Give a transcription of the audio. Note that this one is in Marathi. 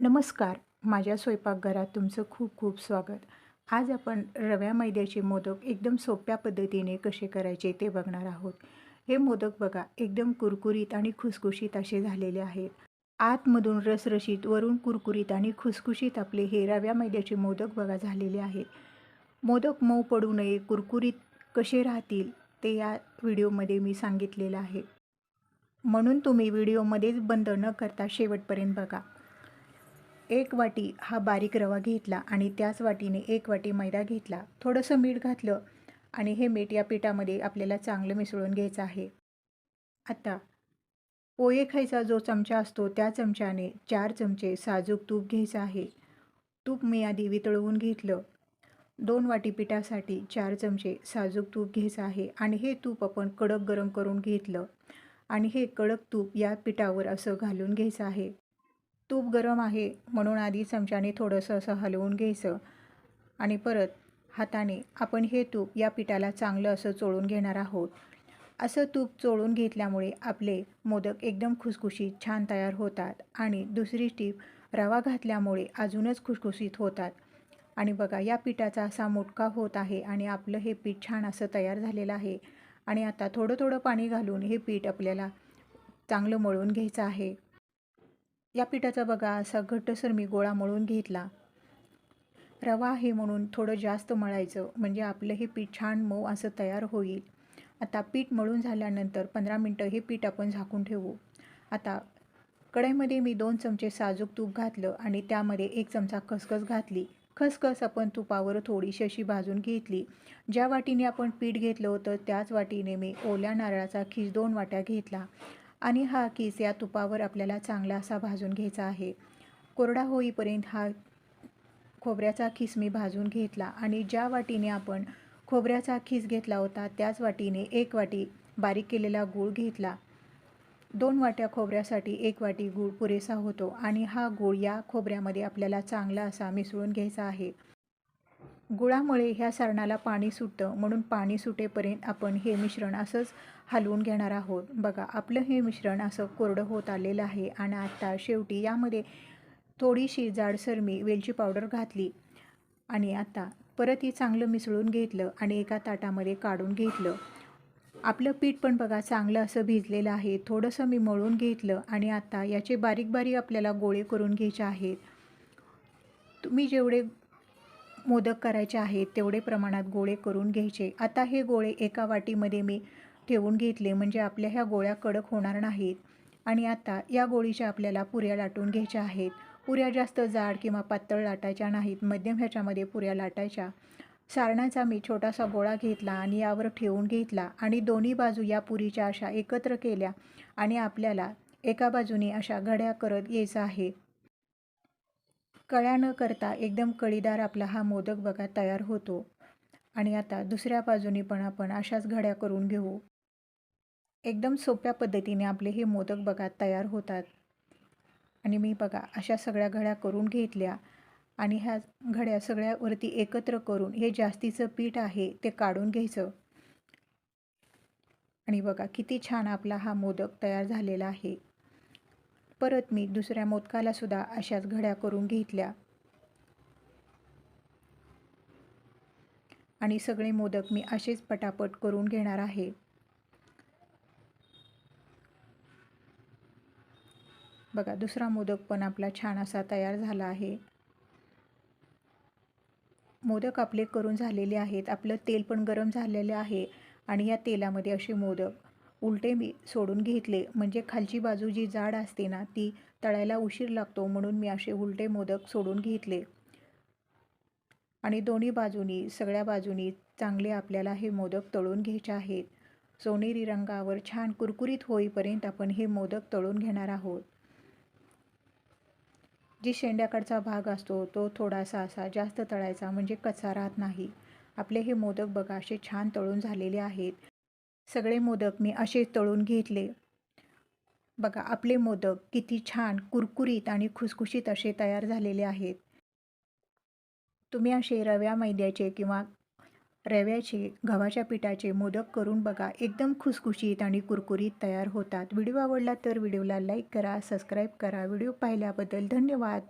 नमस्कार माझ्या स्वयंपाकघरात तुमचं खूप खूप स्वागत. आज आपण रव्या मैद्याचे मोदक एकदम सोप्या पद्धतीने कसे करायचे ते बघणार आहोत. हे मोदक बघा एकदम कुरकुरीत आणि खुसखुशीत असे झालेले आहेत. आतमधून रसरशीत वरून कुरकुरीत आणि खुसखुशीत आपले हे रव्या मैद्याचे मोदक बघा झालेले आहेत. मोदक मऊ पडू नये कुरकुरीत कसे राहतील ते या व्हिडिओमध्ये मी सांगितलेलं आहे. म्हणून तुम्ही व्हिडिओमध्येच बंद न करता शेवटपर्यंत बघा. एक वाटी हा बारीक रवा घेतला आणि त्याच वाटीने एक वाटी मैदा घेतला. थोडंसं मीठ घातलं आणि हे मीठ या पिठामध्ये आपल्याला चांगलं मिसळून घ्यायचं आहे. आता पोहे खायचा जो चमचा असतो त्या चमच्याने चार चमचे साजूक तूप घ्यायचं आहे. तूप मी आधी वितळवून घेतलं. दोन वाटी पिठासाठी चार चमचे साजूक तूप घ्यायचं आहे आणि हे तूप आपण कडक गरम करून घेतलं. आणि हे कडक तूप या पिठावर असं घालून घ्यायचं आहे. तूप गरम आहे म्हणून आधी चमच्याने थोडंसं असं हलवून घ्यायचं. आणि परत हाताने आपण हे तूप या पिठाला चांगलं असं चोळून घेणार आहोत. असं तूप चोळून घेतल्यामुळे आपले मोदक एकदम खुसखुशीत छान तयार होतात. आणि दुसरी टीप रवा घातल्यामुळे अजूनच खुसखुशीत होतात. आणि बघा या पिठाचा असा मोटका होत आहे आणि आपलं हे पीठ छान असं तयार झालेलं आहे. आणि आता थोडं थोडं पाणी घालून हे पीठ आपल्याला चांगलं मळून घ्यायचं आहे. या पिठाचा बघा असा घट्टसर मी गोळा मळून घेतला. रवा आहे म्हणून थोडं जास्त मळायचं म्हणजे आपलं हे पीठ छान मऊ असं तयार होईल. आता पीठ मळून झाल्यानंतर पंधरा मिनटं हे पीठ आपण झाकून ठेवू. आता कढईमध्ये मी दोन चमचे साजूक तूप घातलं आणि त्यामध्ये एक चमचा खसखस घातली. खसखस आपण तुपावर थोडीशी अशी भाजून घेतली. ज्या वाटीने आपण पीठ घेतलं होतं त्याच वाटीने मी ओल्या नारळाचा खीस दोन वाट्या घेतला. आणि हा किस या तुपावर आपल्याला चांगला असा भाजून घ्यायचा आहे. कोरडा होईपर्यंत हा खोबऱ्याचा खीस मी भाजून घेतला आणि ज्या वाटीने आपण खोबऱ्याचा खीस घेतला होता त्याच वाटीने एक वाटी बारीक केलेला गूळ घेतला. दोन वाट्या खोबऱ्यासाठी एक वाटी गूळ पुरेसा होतो आणि हा गूळ या खोबऱ्यामध्ये आपल्याला चांगला असा मिसळून घ्यायचा आहे. गुळामुळे ह्या सारणाला पाणी सुटतं म्हणून पाणी सुटेपर्यंत आपण हे मिश्रण असंच हलवून घेणार आहोत. बघा आपलं हे मिश्रण असं कोरडं होत आलेलं आहे आणि आत्ता शेवटी यामध्ये थोडीशी जाडसर मी वेलची पावडर घातली आणि आता परत हे चांगलं मिसळून घेतलं आणि एका ताटामध्ये काढून घेतलं. आपलं पीठ पण बघा चांगलं असं भिजलेलं आहे. थोडंसं मी मळून घेतलं आणि आता याचे बारीक बारीक आपल्याला गोळे करून घ्यायचे आहेत. तुम्ही जेवढे मोदक करायचे आहेत तेवढे प्रमाणात गोळे करून घ्यायचे. आता हे गोळे एका वाटीमध्ये मी ठेवून घेतले म्हणजे आपल्या ह्या गोळ्या कडक होणार नाहीत. आणि आता या गोळीच्या आपल्याला पुऱ्या लाटून घ्यायच्या आहेत. पुऱ्या जास्त जाड किंवा पातळ लाटायच्या नाहीत मध्यम ह्याच्यामध्ये पुऱ्या लाटायच्या. सारणाचा मी छोटासा गोळा घेतला आणि यावर ठेवून घेतला आणि दोन्ही बाजू या पुरीच्या अशा एकत्र केल्या आणि आपल्याला एका बाजूने अशा घड्या करत यायचं आहे. कळ्या न करता एकदम कळीदार आपला हा मोदक बघा तयार होतो. आणि आता दुसऱ्या बाजूनी पण आपण अशाच घड्या करून घेऊ. एकदम सोप्या पद्धतीने आपले हे मोदक बघा तयार होतात. आणि मी बघा अशा सगळ्या घड्या करून घेतल्या. आणि ह्या घड्या सगळ्यावरती एकत्र करून हे जास्तीचं पीठ आहे ते काढून घ्यायचं. आणि बघा किती छान आपला हा मोदक तयार झालेला आहे. परत मी दुसऱ्या मोदकाला सुद्धा अशाच घड्या करून घेतल्या. आणि सगळे मोदक मी असेच पटापट करून घेणार आहे. बघा दुसरा मोदक पण आपला छान असा तयार झाला आहे. मोदक आपले करून झालेले आहेत. आपलं तेल पण गरम झालेले आहे आणि या तेलामध्ये असे मोदक उलटे मी सोडून घेतले. म्हणजे खालची बाजू जी जाड असते ना ती तळायला उशीर लागतो म्हणून मी असे उलटे मोदक सोडून घेतले. आणि दोन्ही बाजूनी सगळ्या बाजूनी चांगले आपल्याला हे मोदक तळून घ्यायचे आहेत. सोनेरी रंगावर छान कुरकुरीत होईपर्यंत आपण हे मोदक तळून घेणार आहोत. जी शेंड्याकडचा भाग असतो तो थोडासा असा जास्त तळायचा म्हणजे कच्चा राहत नाही. आपले हे मोदक बघा असे छान तळून झालेले आहेत. सगळे मोदक मी असे तळून घेतले. बघा आपले मोदक किती छान कुरकुरीत आणि खुसखुशीत असे तयार झालेले आहेत. तुम्ही असे रव्या मैद्याचे किंवा रव्याचे गव्हाच्या पिठाचे मोदक करून बघा एकदम खुसखुशीत आणि कुरकुरीत तयार होतात. व्हिडिओ आवडला तर व्हिडिओला लाईक करा सबस्क्राईब करा. व्हिडिओ पाहिल्याबद्दल धन्यवाद.